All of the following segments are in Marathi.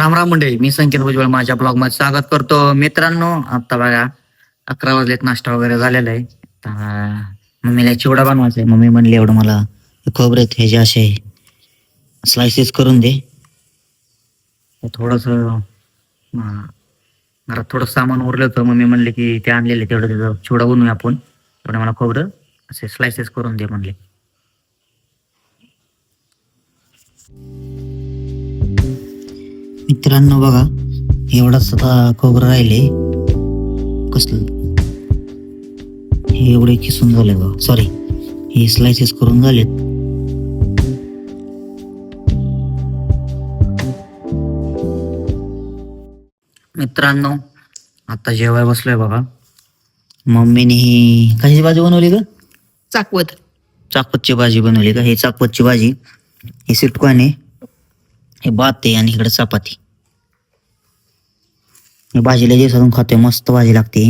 राम राम मंडळी मी संकेत भुजबळ माझ्या ब्लॉगमध्ये स्वागत करतो. मित्रांनो आता बघा अकरा वाजलेत नाश्ता वगैरे झालेला आहे. मम्मीला चिवडा बनवायचा आहे. मम्मी म्हणली एवढं मला खोबरे हे जे असे स्लायसेस करून दे. थोडस घरात थोडं सामान उरलं होतं. मम्मी म्हणले की ते आणलेले तेवढं त्याचं चिवडा बनवूया आपण. तेवढं मला खोबरं असे स्लायसेस करून दे म्हणले. मित्रांनो बघा एवढाच आता खोबरं राहिले. कसलं? हे एवढे किसून झाले बघा. सॉरी हे स्लायसेस करून झालेत. मित्रांनो आता जेवाय बसलोय बघा. मम्मीने ही कशाची भाजी बनवली का चाकवत. चाकपतची भाजी बनवली का हे चाकपतची भाजी हे सिटकवाने हे भात आहे आणि इकडे चपाती. मी भाजीला दिवसातून खाते मस्त भाजी लागते.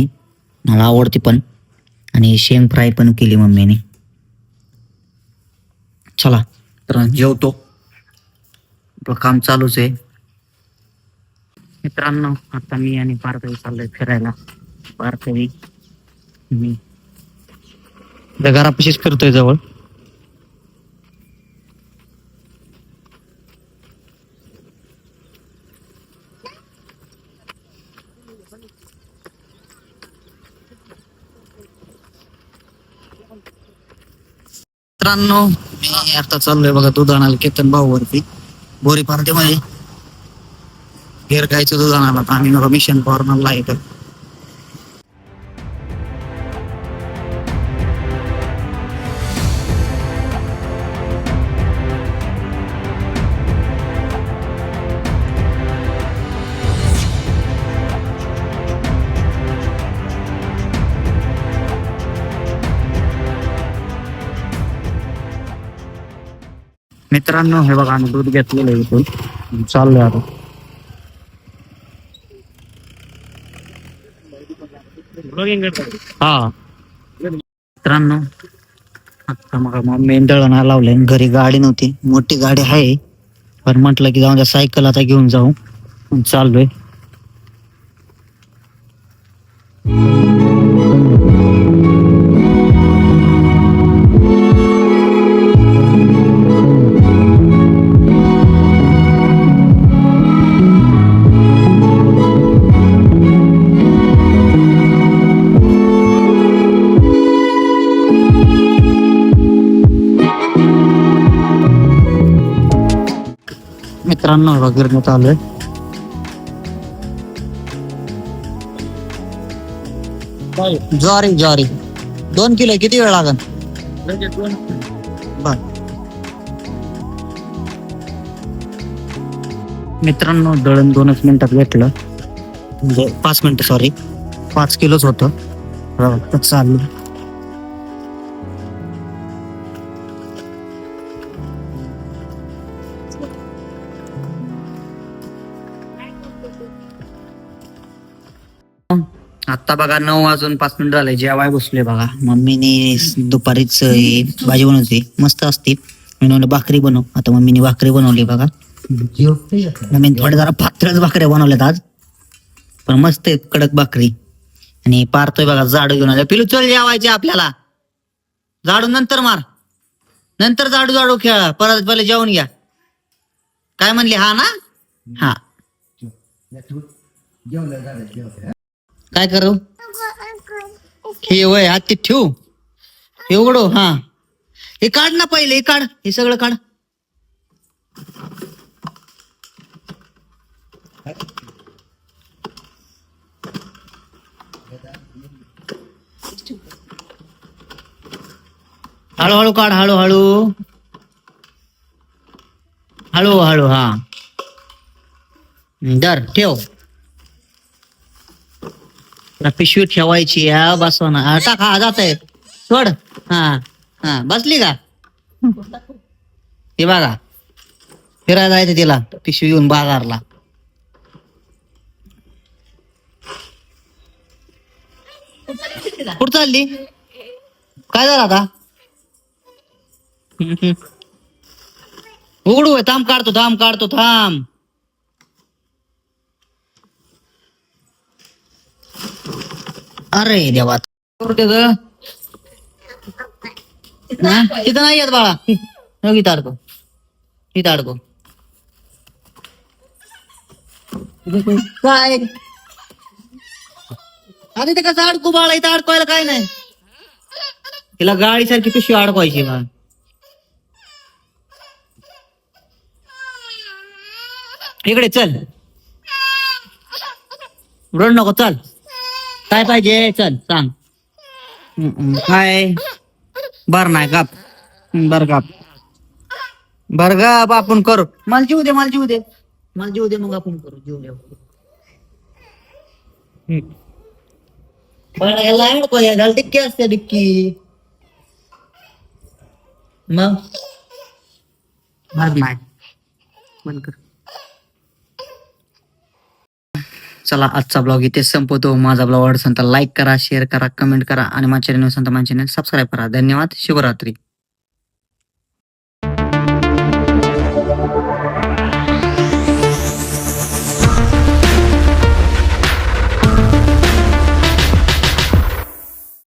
मला आवडते पण. आणि शेंग फ्राय पण केली मम्मीने. चला तर जेवतो. आपलं काम चालूच आहे. मित्रांनो आता मी आणि पार्थवी चाललोय फिरायला. पार्थवी. मी. घरापाशीच फिरतोय जवळ. मित्रांनो मी आता चाललोय बघा दूध आणायला केतन भाऊ वरती बोरी पार्टीमध्ये गेर गायचं दूध आणायला तर आम्ही बघा मिशन कॉर्नरला इथं मित्रांनो हे बघा आम्ही दूध घेतलेलं आहे इथून. चाललोय आता. हा. मित्रांनो आता मग मम्मी दळण लावलंय. घरी गाडी नव्हती. मोठी गाडी आहे. पण म्हटलं की जाऊन त्या सायकल आता घेऊन जाऊ. चाललोय. मित्रांनो वगैरे चालू आहे. ज्वारी ज्वारी. दोन किलो किती वेळ लागन? बर. मित्रांनो दळण दोनच मिनिटात घेतलं म्हणजे पाच मिनिटं सॉरी पाच किलोच होतं. हो, चाललं आता बघा नऊ वाजून पाच मिनिट झाले जेवाय बसले बघा. मम्मीने दुपारीच भाजी बनवते मस्त असते. मी म्हणलं भाकरी बनव. आता मम्मीने भाकरी बनवली बघा. मम्मीने थोडे जरा पात्रच भाकऱ्या बनवल्यात आज. पण मस्त आहेत कडक भाकरी. आणि पारतोय बघा झाडू घेऊन आला पिलू चल जेवायचे आपल्याला. झाडू नंतर मार. नंतर झाडू झाडू खेळा. परत पहिले जेवून घ्या. काय म्हणले हा ना? हा. काय करू? हे वय हाती ठेवू. हे उघडू हा. हे काढ ना पहिले हे काढ. हे सगळं काढ. हळूहळू काढ हळूहळू. हळू हळू हा. दर ठेव. पिशवी ठेवायची हा बसवा ना हा, टाक हा जात आहे. सोड. हा हा बसली का? हे बघा. फिरायला जायचं तिला पिशवी घेऊन बाजारला. कुठं चालली? काय झालं आता? उघडू आहे, थांब काढतो थांब काढतो थांब. अरे देवा. कुठे ग. हा? तिथं नाही येत बाळा. हो इथं अडको इथं अडको काय? अरे ते कसं अडकू बाळा? इथं अडकवायला काय नाही. तिला गाडी सारखी पिशवी अडकवायची बा. इकडे चल. रड नको चल. काय पाहिजे? चल सांग. हम्म, काय बर नाही काप हम्म, बर काप बर गप आपण करू. मला जीव दे मला जीव दे. मला जीव दे मग आपण करू. जीव दे. हम्म. बाळा, याला अडकवा, याला डिक्की असते डिक्की. मग? बर नाही. बंद कर. चला आजचा ब्लॉग इथे संपवतो. माझा ब्लॉग आवडत लाईक करा शेअर करा कमेंट करा आणि माझ्या चॅनल माझ्या चॅनल सबस्क्राईब करा. धन्यवाद. शुभरात्री.